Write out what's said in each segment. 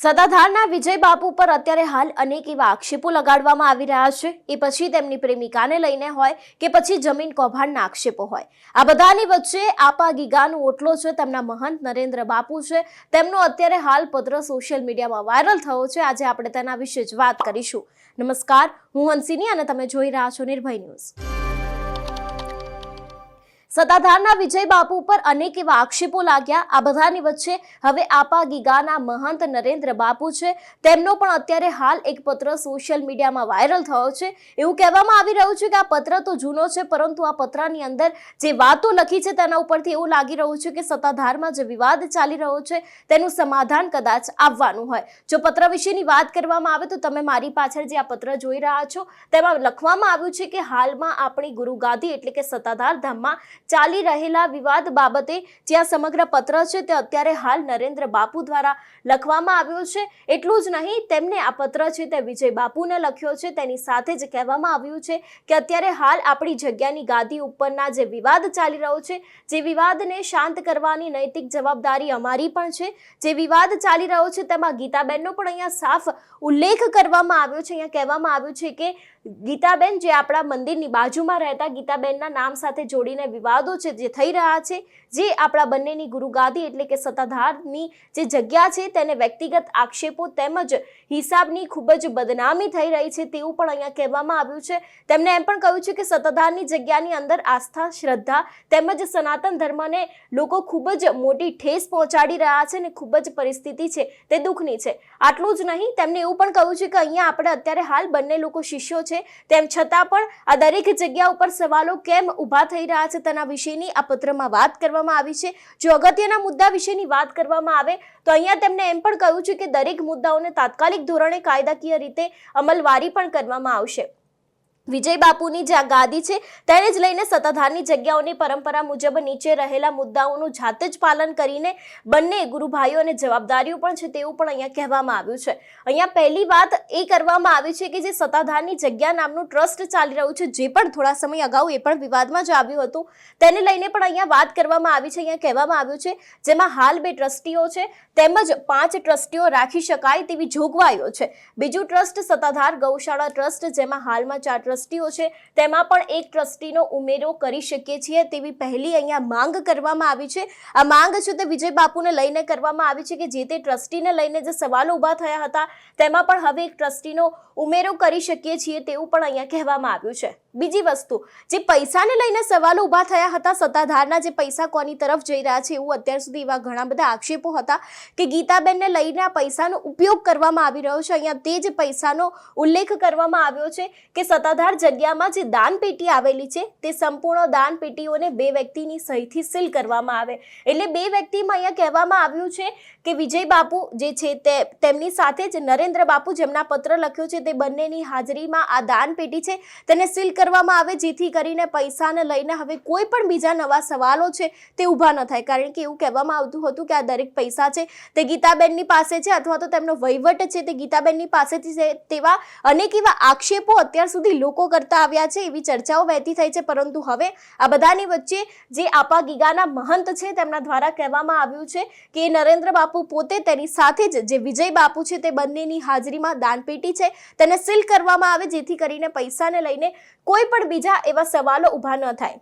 સત્તાધારના વિજય બાપુ પર અત્યારે હાલ અનેક એવા આક્ષેપો લગાડવામાં આવી રહ્યા છે. એ પછી તેમની પ્રેમિકાને લઈને હોય કે પછી જમીન કૌભાંડના આક્ષેપો હોય. આ બધાની વચ્ચે આપા ગીગાનો ઓટલો છે, તેમના મહંત નરેન્દ્ર બાપુ છે. તેમનો અત્યારે હાલ પત્ર સોશિયલ મીડિયામાં વાયરલ થયો છે. આજે આપણે તેના વિશે જ વાત કરીશું. નમસ્કાર, હું હંસિની અને તમે જોઈ રહ્યા છો નિર્ભય ન્યૂઝ. સત્તાધારના વિજય બાપુ પર અનેક એવા આક્ષેપો લાગ્યા. આ બધાની વચ્ચે હવે આપા ગીગાના મહંત નરેન્દ્ર બાપુ છે. તેમનો પણ અત્યારે હાલ એક પત્ર સોશિયલ મીડિયામાં વાયરલ થયો છે. એવું કહેવામાં આવી રહ્યું છે કે આ પત્ર તો જૂનો છે, પરંતુ આ પત્રની અંદર જે વાતો લખી છે તેના ઉપરથી એવું લાગી રહ્યું છે કે સત્તાધારમાં જે વિવાદ ચાલી રહ્યો છે તેનું સમાધાન કદાચ આવવાનું હોય. જો પત્ર વિશેની વાત કરવામાં આવે તો તમે મારી પાછળ જે આ પત્ર જોઈ રહ્યા છો તેમાં લખવામાં આવ્યું છે કે હાલમાં આપણી ગુરુ ગાદી એટલે કે સત્તાધાર ધામમાં ચાલી રહેલા વિવાદ બાબતે જે આ સમગ્ર પત્ર છે તે અત્યારે હાલ નરેન્દ્ર બાપુ દ્વારા લખવામાં આવ્યો છે. એટલું જ નહીં, તેમને આ પત્ર છે તે વિજય બાપુને લખ્યો છે. તેની સાથે જ કહેવામાં આવ્યું છે કે અત્યારે હાલ આપણી જગ્યાની ગાદી ઉપરના જે વિવાદ ચાલી રહ્યો છે, જે વિવાદને શાંત કરવાની નૈતિક જવાબદારી અમારી પણ છે. જે વિવાદ ચાલી રહ્યો છે તેમાં ગીતાબેનનો પણ અહીંયા સાફ ઉલ્લેખ કરવામાં આવ્યો છે. અહીંયા કહેવામાં આવ્યું છે કે ગીતાબેન જે આપણા મંદિરની બાજુમાં રહેતા ગીતાબેનના નામ સાથે જોડીને વિવાદો છે જે થઈ રહ્યા છે, જે આપણા બંનેની ગુરુગાદી એટલે કે સત્તાધારની જે જગ્યા છે તેને વ્યક્તિગત આક્ષેપો તેમજ હિસાબની ખૂબ જ બદનામી થઈ રહી છે તેવું પણ અહીંયા કહેવામાં આવ્યું છે. તેમણે એમ પણ કહ્યું છે કે સત્તાધારની જગ્યાની અંદર આસ્થા, શ્રદ્ધા તેમજ સનાતન ધર્મને લોકો ખૂબ જ મોટી ઠેસ પહોંચાડી રહ્યા છે અને ખૂબ જ પરિસ્થિતિ છે તે દુઃખની છે. આટલું જ નહીં, તેમણે એવું પણ કહ્યું છે કે અહીંયા આપણે અત્યારે હાલ બંને લોકો શિષ્યો છે તેમ છતાં પણ આ દરેક જગ્યા ઉપર સવાલો કેમ ઊભા થઈ રહ્યા છે તેના વિશેની આ પત્રમાં વાત કરવામાં આવી છે. જો અગત્યના મુદ્દા વિશેની વાત કરવામાં આવે, તો અહીંયા તેમણે એમ પણ કહ્યું છે કે દરેક મુદ્દાઓને તાત્કાલિક ધોરણે કાયદાકીય રીતે અમલવારી પણ કરવામાં આવશે. વિજય બાપુની જે આ ગાદી છે તેને જ લઈને સત્તાધારની જગ્યાઓની પરંપરા મુજબ નીચે રહેલા મુદ્દાઓનું જાતે જ પાલન કરીને બંને ગુરુભાઈઓ અને જવાબદારીઓ પણ છે તેવું પણ અહીંયા કહેવામાં આવ્યું છે. અહીંયા પહેલી વાત એ કરવામાં આવી છે કે જે સત્તાધારની જગ્યા નામનું ટ્રસ્ટ ચાલી રહ્યું છે, જે પણ થોડા સમય અગાઉ એ પણ વિવાદમાં જ આવ્યું હતું. તેને લઈને પણ અહીંયા વાત કરવામાં આવી છે, અહીંયા કહેવામાં આવ્યું છે, જેમાં હાલ બે ટ્રસ્ટીઓ છે, તેમજ પાંચ ટ્રસ્ટીઓ રાખી શકાય તેવી જોગવાઈઓ છે. બીજું ટ્રસ્ટ સત્તાધાર ગૌશાળા ટ્રસ્ટ, જેમાં હાલમાં ચાર ટ્રસ્ટીઓ છે, તેમાં પણ એક ટ્રસ્ટીનો ઉમેરો કરી શકીએ છીએ તેવી પહેલી અહીંયા માંગ કરવામાં આવી છે. આ માંગ છે તે વિજય બાપુને લઈને કરવામાં આવી છે કે જે તે ટ્રસ્ટીને લઈને જે સવાલો ઊભા થયા હતા, તેમાં પણ હવે એક ટ્રસ્ટીનો ઉમેરો કરી શકીએ છીએ તેવું પણ અહીંયા કહેવામાં આવ્યું છે. બીજી વસ્તુ, જે પૈસાને લઈને સવાલો ઊભા થયા હતા, સત્તાધારના જે પૈસા કોની તરફ જઈ રહ્યા છે એવું અત્યાર સુધી એવા ઘણા બધા આક્ષેપો હતા કે ગીતાબેનને લઈને આ પૈસાનો ઉપયોગ કરવામાં આવી રહ્યો છે. અહીંયા તે જ પૈસાનો ઉલ્લેખ કરવામાં આવ્યો છે કે સત્તાધાર જગ્યામાં જે દાનપેટી આવેલી છે, તે સંપૂર્ણ દાન પેટીઓને બે વ્યક્તિની સહીથી સીલ કરવામાં આવે. એટલે બે વ્યક્તિમાં અહીંયા કહેવામાં આવ્યું છે કે વિજય બાપુ જે છે તે, તેમની સાથે જ નરેન્દ્ર બાપુ જેમના પત્ર લખ્યો છે, તે બંનેની હાજરીમાં આ દાન પેટી છે, તેને સીલ કરવામાં આવે જેથી કરીને પૈસાને લઈને હવે કોઈ પણ બીજા નવા સવાલો છે તે ઊભા ન થાય. કારણ કે એવું કહેવામાં આવતું હતું કે આ દરેક પૈસા છે તે ગીતાબેનની પાસે છે અથવા તો તેમનો વહીવટ છે તે ગીતાબેનની પાસેથી છે તેવા અનેક એવા આક્ષેપો અત્યાર સુધી લોકો કરતા આવ્યા છે એવી ચર્ચાઓ વહેતી થઈ છે. પરંતુ હવે આ બધાની વચ્ચે જે આપા ગીગાના મહંત છે તેમના દ્વારા કહેવામાં આવ્યું છે કે નરેન્દ્ર બાપુ પોતે તેની સાથે જ જે વિજય બાપુ છે તે બંનેની હાજરીમાં દાનપેટી છે તેને સીલ કરવામાં આવે જેથી કરીને પૈસાને લઈને કોઈ પણ બીજા એવા સવાલો ઊભા ન થાય.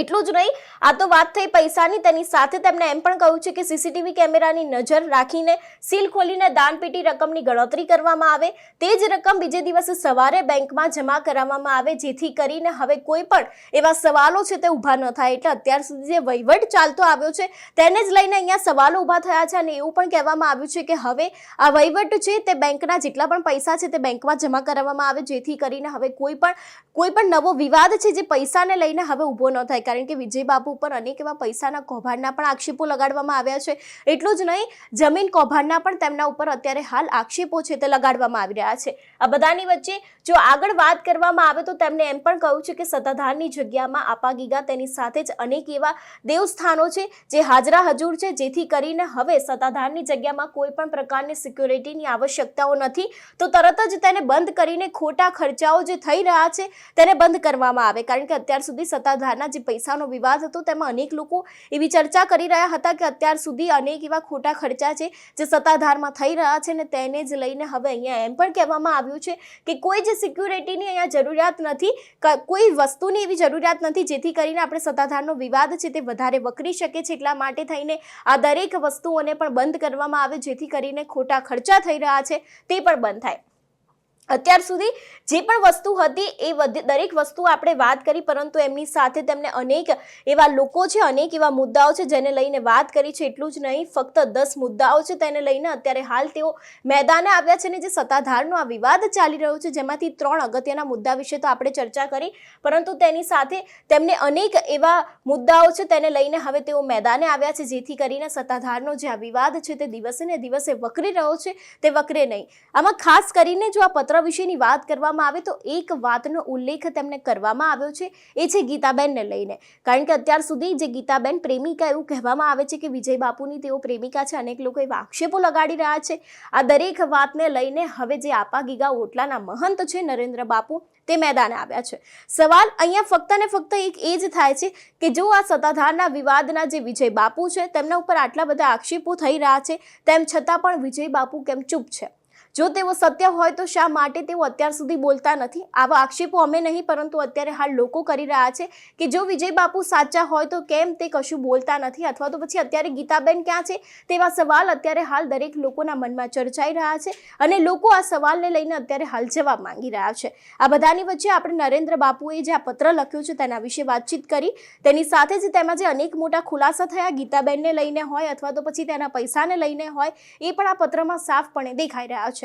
એટલું જ નહીં, આ તો વાત થઈ પૈસાની, તેની સાથે તેમણે એમ પણ કહ્યું છે કે સીસીટીવી કેમેરાની નજર રાખીને સીલ ખોલીને દાનપેટી રકમની ગણતરી કરવામાં આવે. તે જ રકમ બીજે દિવસે સવારે બેંકમાં જમા કરાવવામાં આવે, જેથી કરીને હવે કોઈ પણ એવા સવાલો છે તે ઊભા ન થાય. એટલે અત્યાર સુધી જે વહીવટ ચાલતો આવ્યો છે, તેને જ લઈને અહીંયા સવાલો ઊભા થયા છે અને એવું પણ કહેવામાં આવ્યું છે કે હવે આ વહીવટ છે તે બેંકના જેટલા પણ પૈસા છે તે બેંકમાં જમા કરાવવામાં આવે, જેથી કરીને હવે કોઈ પણ કોઈ પણ નવો વિવાદ છે જે પૈસાને લઈને હવે ઊભો ન થાય. કારણ કે વિજય બાપુ ઉપર અનેક એવા પૈસાના કૌભાંડના પણ આક્ષેપો લગાડવામાં આવ્યા છે. એટલું જ નહીં, જમીન કૌભાંડના પણ તેમના ઉપર અત્યારે હાલ આક્ષેપો છે તે લગાડવામાં આવી રહ્યા છે. આ બધાની વચ્ચે જો આગળ વાત કરવામાં આવે તો તેમણે એમ પણ કહ્યું છે કે સત્તાધારની જગ્યામાં આપા ગીગા તેની સાથે જ અનેક એવા દેવસ્થાનો છે જે હાજરા હજુર છે, જેથી કરીને હવે સત્તાધારની જગ્યામાં કોઈ પણ પ્રકારની સિક્યોરિટીની આવશ્યકતાઓ નથી. તો તરત જ તેને બંધ કરીને ખોટા ખર્ચાઓ જે થઈ રહ્યા છે તેને બંધ કરવામાં આવે. કારણ કે અત્યાર સુધી સત્તાધારના જે પૈસાનો વિવાદ હતો. તેમાં અનેક લોકો એવી ચર્ચા કરી રહ્યા હતા કે અત્યાર સુધી અનેક એવા ખોટા ખર્ચા છે જે સત્તાધારમાં થઈ રહ્યા છે ને તેને જ લઈને હવે અહીંયા એમ પણ કહેવામાં આવ્યું છે કે કોઈ જ સિક્યુરિટીની અહીંયા જરૂરિયાત નથી. કોઈ વસ્તુની એવી જરૂરિયાત નથી જેથી કરીને આપણે સત્તાધારનો વિવાદ છે તે વધારે વકરી શકે છે. એટલા માટે થઈને આ દરેક વસ્તુઓને પણ બંધ કરવામાં આવે જેથી કરીને ખોટા ખર્ચા થઈ રહ્યા છે તે પણ બંધ થાય. અત્યાર સુધી જે પણ વસ્તુ હતી એ દરેક વસ્તુ આપણે વાત કરી, પરંતુ એમની સાથે તેમને અનેક એવા લોકો છે, અનેક એવા મુદ્દાઓ છે, જેને લઈને વાત કરી છે, એટલું જ નહીં, ફક્ત દસ મુદ્દાઓ છે, તેને લઈને અત્યારે હાલ તેઓ મેદાને આવ્યા છે ને જે સત્તાધારનો આ વિવાદ ચાલી રહ્યો છે, જેમાંથી ત્રણ અગત્યના મુદ્દા વિશે તો આપણે ચર્ચા કરી, પરંતુ તેની સાથે તેમને અનેક એવા મુદ્દાઓ છે, તેને લઈને હવે તેઓ મેદાને આવ્યા છે, જેથી કરીને સત્તાધારનો જે આ વિવાદ છે, તે દિવસે ને દિવસે વકરી રહ્યો છે, તે વકરે નહીં. આમાં ખાસ કરીને જો આ પત્ર વિશેની વાત કરવામાં આવે તો એક વાતનો ઉલ્લેખ તેમને કરવામાં આવ્યો છે. એ છે ગીતાબેનને લઈને. કારણ કે અત્યાર સુધી જે ગીતાબેન પ્રેમિકા એવું કહેવામાં આવે છે કે વિજય બાપુની તેઓ પ્રેમિકા છે, અનેક લોકો એવા આક્ષેપો લગાડી રહ્યા છે. આ દરેક વાતને લઈને હવે જે આપા ગીગા ઓટલાના મહંત છે નરેન્દ્ર બાપુ, તે મેદાને આવ્યા છે. સવાલ અહીંયા ફક્ત ને ફક્ત એક એ જ થાય છે કે જો આ સત્તાધારના વિવાદના જે વિજય બાપુ છે, તેમના ઉપર આટલા બધા આક્ષેપો થઈ રહ્યા છે, તેમ છતાં પણ વિજય બાપુ કેમ ચૂપ છે? જો તેઓ સત્ય હોય તો શા માટે તેઓ અત્યાર સુધી બોલતા નથી? આવા આક્ષેપો અમે નહીં, પરંતુ અત્યારે હાલ લોકો કરી રહ્યા છે કે જો વિજય બાપુ સાચા હોય તો કેમ તે કશું બોલતા નથી? અથવા તો પછી અત્યારે ગીતાબેન ક્યાં છે? તેવા સવાલ અત્યારે હાલ દરેક લોકોના મનમાં ચર્ચાઈ રહ્યા છે અને લોકો આ સવાલને લઈને અત્યારે હાલ જવાબ માંગી રહ્યા છે. આ બધાની વચ્ચે આપણે નરેન્દ્ર બાપુએ જે આ પત્ર લખ્યું છે તેના વિશે વાતચીત કરી. તેની સાથે જ તેમાં જે અનેક મોટા ખુલાસા થયા ગીતાબેનને લઈને હોય અથવા તો પછી તેના પૈસાને લઈને હોય, એ પણ આ પત્રમાં સાફપણે દેખાઈ રહ્યા